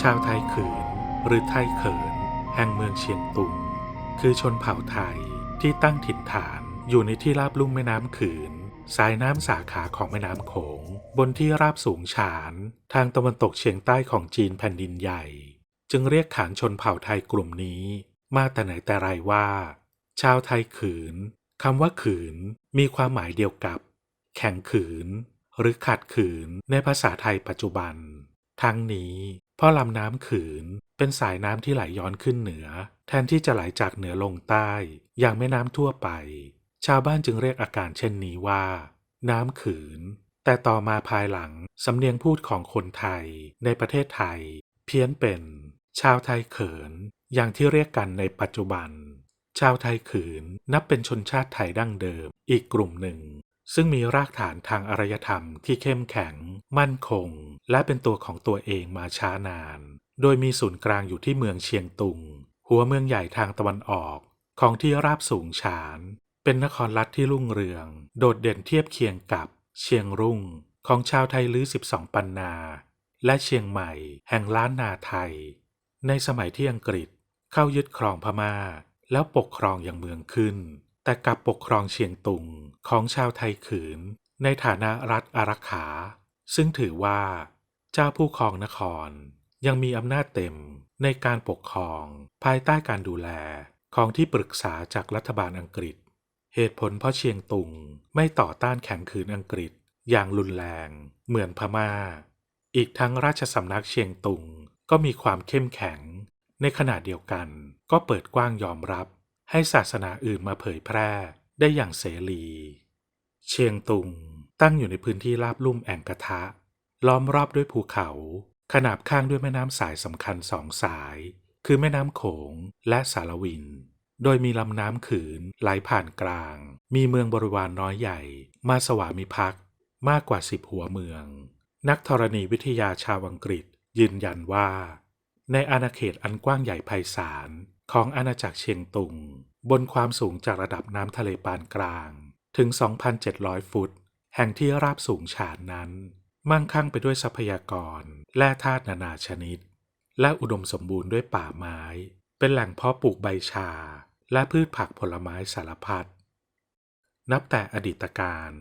ชาวไทยขืนหรือไทยเขิน แห่งเมืองเชียงตุง คือชนเผ่าไทยที่ตั้งถิ่นฐานอยู่ในที่ราบลุ่มแม่น้ำขืนสายน้ำสาขาของแม่น้ำโขง บนที่ราบสูงฉาน ทางตะวันตกเฉียงใต้ของจีนแผ่นดินใหญ่ จึงเรียกขานชนเผ่าไทยกลุ่มนี้ มาแต่ไหนแต่ไรว่า ชาวไทยขืนคำว่าขืนมีความหมายเดียวกับ แข็งขืน หรือขัดขืนในภาษาไทยปัจจุบัน ทั้งนี้ ราะลำน้ำขืนเป็นสายน้ำที่ไหลย้อนขึ้นเหนือ แทนที่จะไหลจากเหนือลงใต้ อย่างแม่น้ำทั่วไป ชาวบ้านจึงเรียกอาการเช่นนี้ว่า น้ำขืน แต่ต่อมาภายหลังสำเนียงพูดของคนไทยในประเทศไทย เพี้ยนเป็น ชาวไทยเขิน อย่างที่เรียกกันในปัจจุบัน ชาวไทยขืนนับเป็นชนชาติไทยดั้งเดิมอีกกลุ่มหนึ่ง ซึ่งมีรากฐานทางอารยธรรมที่เข้มแข็ง มั่นคง และเป็นตัวของตัวเองมาช้านาน โดยมีศูนย์กลางอยู่ที่เมืองเชียงตุง หัวเมืองใหญ่ทางตะวันออก ของที่ราบสูงฉาน เป็นนครรัฐที่รุ่งเรือง โดดเด่นเทียบเคียงกับ เชียงรุ่ง ของชาวไทยลื้อ 12 ปันนา และเชียงใหม่ แห่งล้านนาไทย ในสมัยที่อังกฤษเข้ายึดครองพม่า แล้วปกครองอย่างเมืองขึ้น แต่กับปกครองเชียงตุงของชาวไทยขืน ในฐานะรัฐอารักขา ซึ่งถือว่า เจ้าผู้ครองนคร ยังมีอำนาจเต็มในการปกครองภายใต้การดูแลของที่ปรึกษาจากรัฐบาลอังกฤษ เหตุผลเพราะเชียงตุงไม่ต่อต้านแข็งขืนอังกฤษอย่างรุนแรงเหมือนพม่า อีกทั้งราชสำนักเชียงตุงก็มีความเข้มแข็ง ในขณะเดียวกันก็เปิดกว้างยอมรับ ให้ศาสนาอื่นมาเผยแพร่ได้อย่างเสรี เชียงตุงตั้งอยู่ในพื้นที่ราบลุ่มแอ่งกระทะ ล้อมรอบด้วยภูเขา ขนาบข้างด้วยแม่น้ำสายสำคัญสองสาย คือแม่น้ำโขงและสารวิน โดยมีลำน้ำขืนไหลผ่านกลาง มีเมืองบริวารน้อยใหญ่ มาสวามิภักดิ์มากกว่าสิบหัวเมือง นักธรณีวิทยาชาวอังกฤษยืนยันว่า ในอาณาเขตอันกว้างใหญ่ไพศาล ของอาณาจักรเชียงตุง บนความสูงจากระดับน้ำทะเลปานกลางถึง 2,700 ฟุต แห่งที่ราบสูงฉานนั้น มั่งคั่งไปด้วยทรัพยากรแร่ธาตุนานาชนิด และอุดมสมบูรณ์ด้วยป่าไม้ เป็นแหล่งเพาะปลูกใบชา และพืชผักผลไม้สารพัด นับแต่อดีตการ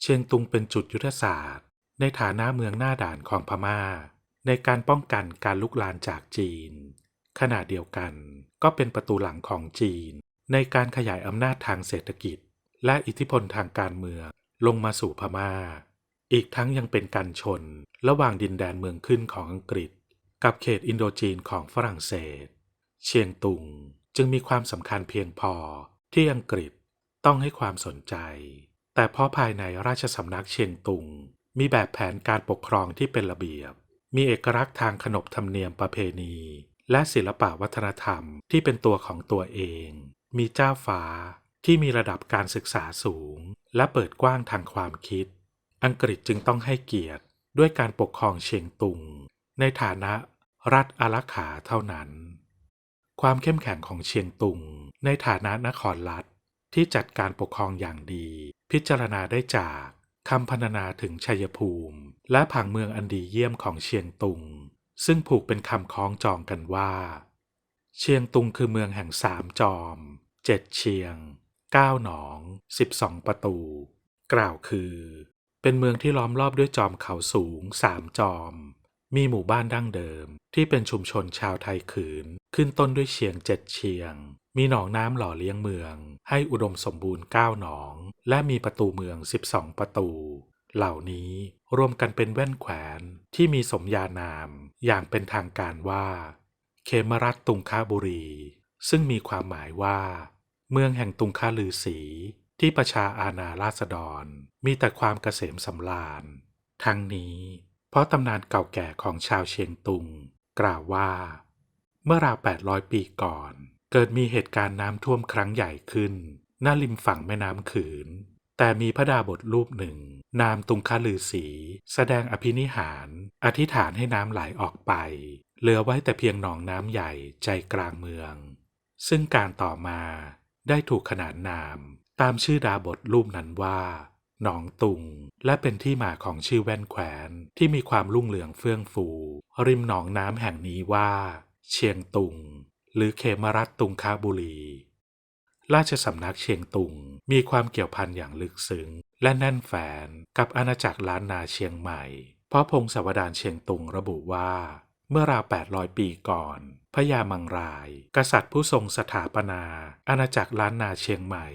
เชียงตุงเป็นจุดยุทธศาสตร์ ในฐานะเมืองหน้าด่านของพม่า ในการป้องกันการลุกลานจากจีน ขณะเดียวกันก็เป็นประตูหลังของจีน ในการขยายอำนาจทางเศรษฐกิจ และอิทธิพลทางการเมืองลงมาสู่พม่า อีกทั้งยังเป็นการชนระหว่างดินแดนเมืองขึ้นของอังกฤษ กับเขตอินโดจีนของฝรั่งเศส เชียงตุงจึงมีความสำคัญเพียงพอที่อังกฤษต้องให้ความสนใจ แต่เพราะภายในราชสำนักเชียงตุง มีแบบแผนการปกครองที่เป็นระเบียบ มีเอกลักษณ์ทางขนบธรรมเนียมประเพณี และศิลปะวัฒนธรรมที่เป็นตัวของตัวเอง มีเจ้าฟ้าที่มีระดับการศึกษาสูง และเปิดกว้างทางความคิด อังกฤษจึงต้องให้เกียรติด้วยการปกครองเชียงตุง ในฐานะรัฐอารักขาเท่านั้น ความเข้มแข็งของเชียงตุง ในฐานะนครรัฐที่จัดการปกครองอย่างดี พิจารณาได้จากคำพรรณนาถึงชัยภูมิ และผังเมืองอันดีเยี่ยมของเชียงตุง ซึ่งผูกเป็นคำคล้องจองกันว่า เชียงตุงคือเมืองแห่งสามจอม เจ็ดเชียง เก้าหนอง สิบสองประตู กล่าวคือ เป็นเมืองที่ล้อมรอบด้วยจอมเขาสูงสามจอม มีหมู่บ้านดั้งเดิม ที่เป็นชุมชนชาวไทยขืน ขึ้นต้นด้วยเชียงเจ็ดเชียง มีหนองน้ำหล่อเลี้ยงเมือง ให้อุดมสมบูรณ์เก้าหนอง และมีประตูเมือง12ประตู เหล่านี้รวมกันเป็นแว่นแขวนที่มีสมญานาม อย่างเป็นทางการว่าเขมรัตตุงคาบุรี ซึ่งมีความหมายว่า เมืองแห่งตุงคาลือสีที่ประชาอาณาราษฎร มีแต่ความเกษมสำราญ ทั้งนี้ เพราะตำนานเก่าแก่ของชาวเชียงตุง กล่าวว่า เมื่อราว 800 ปีก่อน เกิดมีเหตุการณ์น้ำท่วมครั้งใหญ่ขึ้นหน้าริมฝั่งแม่น้ำขืน แต่มีพระดาบทรูปหนึ่ง นามตุงคาลือสี แสดงอภินิหาร อธิษฐานให้น้ำไหลออกไป เหลือไว้แต่เพียงหนองน้ำใหญ่ใจกลางเมือง ซึ่งการต่อมาได้ถูกขนานนาม ตามชื่อดาบทรูปนั้นว่าหนองตุง และเป็นที่มาของชื่อแว่นแขวนที่มีความรุ่งเรืองเฟื่องฟู ริมหนองน้ำแห่งนี้ว่า เชียงตุง หรือเขมรัตตุงคาบุรี ราชสำนักเชียงตุง มีความเกี่ยวพันอย่างลึกซึ้งและแน่นแฟนกับอาณาจักรล้านนาเชียงใหม่ เพราะพงศาวดารเชียงตุงระบุว่า เมื่อราว 800 ปีก่อนพญามังราย กษัตริย์ผู้ทรงสถาปนา อาณาจักรล้านนาเชียงใหม่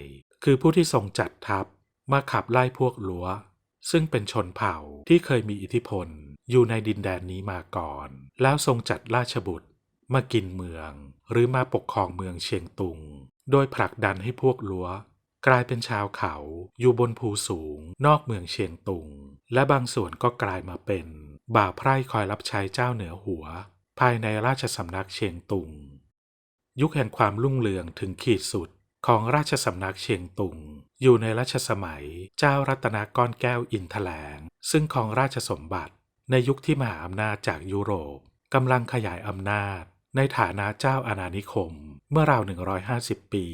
คือผู้ที่ทรงจัดทัพมาขับไล่พวกลัวซึ่งเป็นชนเผ่าที่เคยมีอิทธิพลอยู่ในดินแดนนี้มาก่อน แล้วทรงจัดราชบุตร มากินเมือง หรือมาปกครองเมืองเชียงตุง โดยผลักดันให้พวกลัวกลายเป็นชาวเขาอยู่บนภูสูง นอกเมืองเชียงตุง และบางส่วนก็กลายมาเป็น บ่าวไพร่คอยรับใช้เจ้าเหนือหัว ภายในราชสำนักเชียงตุง ยุคแห่งความรุ่งเรืองถึงขีดสุดของราชสำนักเชียงตุง อยู่ในรัชสมัยเจ้ารัตนก้อนแก้วอินทแถลง ซึ่งของราชสมบัติ ในยุคที่มหาอำนาจจากยุโรปกำลังขยายอำนาจ ในฐานะเจ้าอาณานิคม เมื่อราว 150 ปี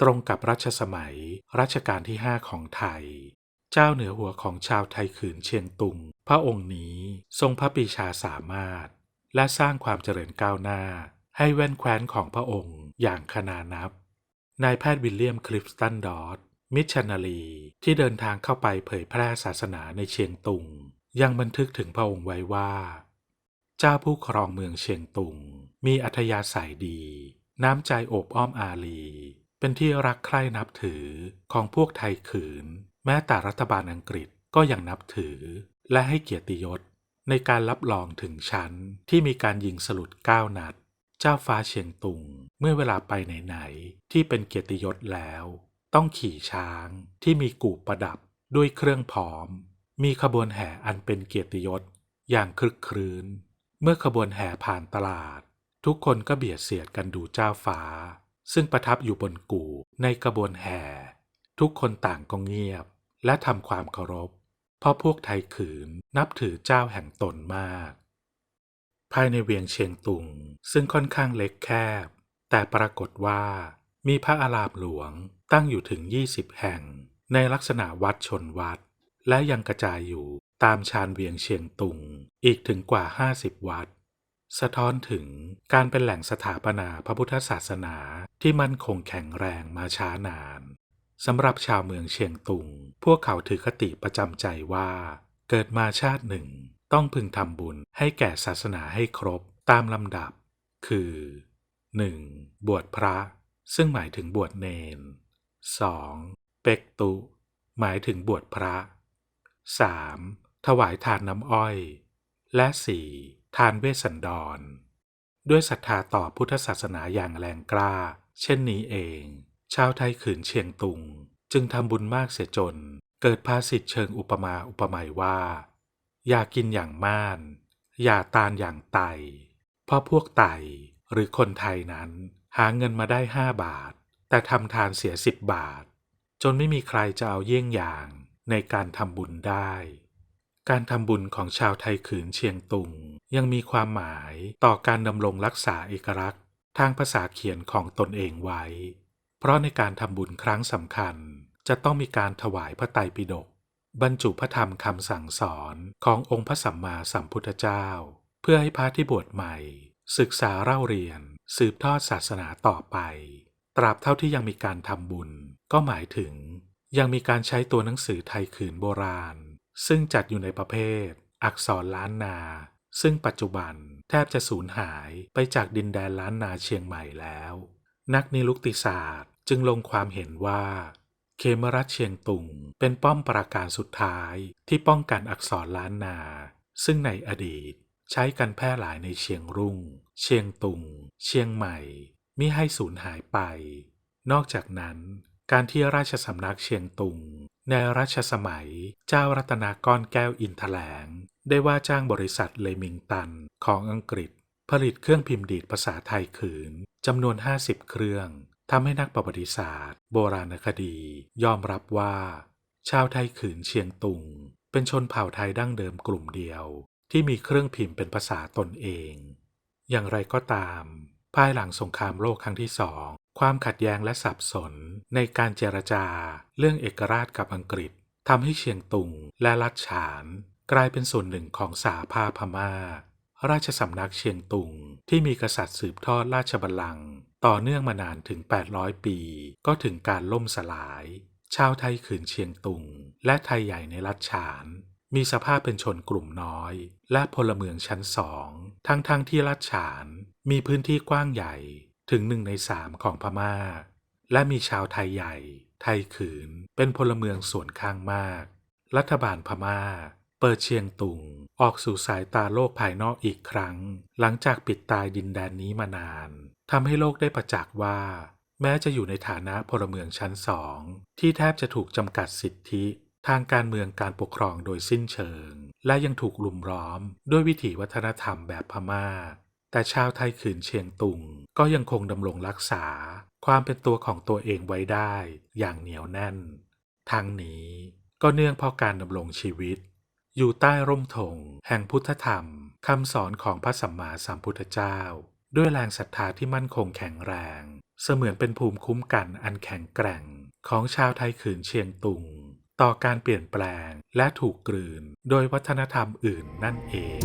ตรงกับรัชสมัย รัชกาลที่ 5 ของไทย เจ้าเหนือหัวของชาวไทยขืนเชียงตุง พระองค์นี้ทรงพระปีชาสามารถ และสร้างความเจริญก้าวหน้า ให้แว่นแคว้นของพระองค์อย่างขนานับ นายแพทย์วิลเลียมคลิฟสตันดอร์ดมิชชันนารีที่เดินทางเข้าไปเผยแพร่ศาสนาในเชียงตุง ยังบันทึกถึงพระองค์ไว้ว่า เจ้าผู้ครองเมืองเชียงตุง มีอัธยาศัยดี น้ำใจโอบอ้อมอารีเป็นที่รักใคร่นับถือของพวกไทยขืน แม้แต่รัฐบาลอังกฤษก็ยังนับถือ และให้เกียรติยศ ในการรับรองถึงชั้นที่มีการยิงสลุดเก้านัด เจ้าฟ้าเชียงตุง เมื่อเวลาไปไหนๆที่เป็นเกียรติยศแล้ว ต้องขี่ช้างที่มีกูประดับด้วยเครื่องพร้อม มีขบวนแห่อันเป็นเกียรติยศอย่างคลึกครื้น เมื่อขบวนแห่ผ่านตลาด ทุกคนก็เบียดเสียดกันดูเจ้าฟ้า ซึ่งประทับอยู่บนกู่ในกระบวนแห่ ทุกคนต่างก็เงียบ และทำความเคารพ เพราะพวกไทยขืนนับถือเจ้าแห่งตนมาก ภายในเวียงเชียงตุงซึ่งค่อนข้างเล็กแคบ แต่ปรากฏว่ามีพระอารามหลวงตั้งอยู่ถึง 20 แห่ง ในลักษณะวัดชนวัด และยังกระจายอยู่ตามชานเวียงเชียงตุงอีกถึงกว่า 50 วัด สะท้อนถึงการเป็นแหล่งสถาปนาพระพุทธศาสนาที่มั่นคงแข็งแรงมาช้านานสำหรับชาวเมืองเชียงตุง พวกเขาถือคติประจำใจว่า เกิดมาชาติหนึ่ง ต้องพึงทำบุญให้แก่ศาสนาให้ครบตามลำดับ คือ 1. บวชพระ ซึ่งหมายถึงบวชเนน 2. เปกตุ หมายถึงบวชพระ 3. ถวายทานน้ำอ้อย และ 4. ทานเวสสันดร ด้วยศรัทธาต่อพุทธศาสนาอย่างแรงกล้า เช่นนี้เอง ชาวไทยขืนเชียงตุง จึงทำบุญมากเสียจน เกิดภาษิตเชิงอุปมาอุปไมยว่า อย่ากินอย่างม่าน อย่าตานอย่างไต เพราะพวกไตหรือคนไทยนั้น หาเงินมาได้ห้าบาท แต่ทำทานเสียสิบบาท จนไม่มีใครจะเอาเยี่ยงอย่างในการทำบุญได้ การทำบุญของชาวไทยขืนเชียงตุง ยังมีความหมายต่อการดำรงรักษาเอกลักษณ์ ทางภาษาเขียนของตนเองไว้ เพราะในการทำบุญครั้งสำคัญ จะต้องมีการถวายพระไตรปิฎกบรรจุพระธรรมคำสั่งสอนขององค์พระสัมมาสัมพุทธเจ้า เพื่อให้พระที่บวชใหม่ ศึกษาเล่าเรียน สืบทอดศาสนาต่อไป ตราบเท่าที่ยังมีการทำบุญ ก็หมายถึง ยังมีการใช้ตัวหนังสือไทยขืนโบราณ ซึ่งจัดอยู่ในประเภท อักษรล้านนา ซึ่งปัจจุบันแทบจะสูญหายไปจากดินแดนล้านนาเชียงใหม่แล้ว นักนิลุกติศาสตร์จึงลงความเห็นว่า เคมรัฐเชียงตุงเป็นป้อมปราการสุดท้ายที่ป้องกันอักษรล้านนา ซึ่งในอดีตใช้กันแพร่หลายในเชียงรุ่ง เชียงตุง เชียงใหม่มิให้สูญหายไป นอกจากนั้น การที่ราชสำนักเชียงตุง ในรัชสมัย เจ้ารัตนาก้อนแก้วอินทแถลง ได้ว่าจ้างบริษัทเลมิงตันของอังกฤษ ผลิตเครื่องพิมพ์ดีดภาษาไทยขืนจำนวน 50 เครื่องทำให้นักประวัติศาสตร์ โบราณคดี ยอมรับว่า ชาวไทยขืนเชียงตุง เป็นชนเผ่าไทยดั้งเดิมกลุ่มเดียว ที่มีเครื่องพิมพ์เป็นภาษาตนเอง อย่างไรก็ตาม ภายหลังสงครามโลกครั้งที่สอง ความขัดแย้งและสับสนในการเจรจา เรื่องเอกราชกับอังกฤษทำให้เชียงตุงและลัดฉาน กลายเป็นส่วนหนึ่งของสาภาพม่า ราชสำนักเชียงตุงที่มีกษัตริย์สืบทอดราชบัลลังก์ต่อเนื่องมานานถึง 800 ปี ก็ถึงการล่มสลาย ชาวไทยขืนเชียงตุง และไทยใหญ่ในรัฐฉาน มีสภาพเป็นชนกลุ่มน้อย และพลเมืองชั้นสอง ทั้งๆทที่รัฐฉาน มีพื้นที่กว้างใหญ่ ถึงหนึ่งในสามของพม่า และมีชาวไทยใหญ่ ไทยขืน เป็นพลเมืองส่วนข้างมาก รัฐบาลพม่า เปิดเชียงตุง ออกสู่สายตาโลกภายนอกอีกครั้ง หลังจากปิดตายดินแดนนี้มานานทำให้โลกได้ประจักษ์ว่า แม้จะอยู่ในฐานะพลเมืองชั้นสองที่แทบจะถูกจำกัดสิทธิทางการเมืองการปกครองโดยสิ้นเชิง และยังถูกลุมล้อมด้วยวิถีวัฒนธรรมแบบพม่า แต่ชาวไทยขืนเชียงตุงก็ยังคงดำรงรักษา ความเป็นตัวของตัวเองไว้ได้อย่างเหนียวแน่นทั้งนี้ก็เนื่องเพราะการดำรงชีวิต อยู่ใต้ร่มธงแห่งพุทธธรรมคำสอนของพระสัมมาสัมพุทธเจ้า ด้วยแรงศรัทธาที่มั่นคงแข็งแรง เสมือนเป็นภูมิคุ้มกันอันแข็งแกร่งของชาวไทยขืนเชียงตุง ต่อการเปลี่ยนแปลงและถูกกลืนโดยวัฒนธรรมอื่นนั่นเอง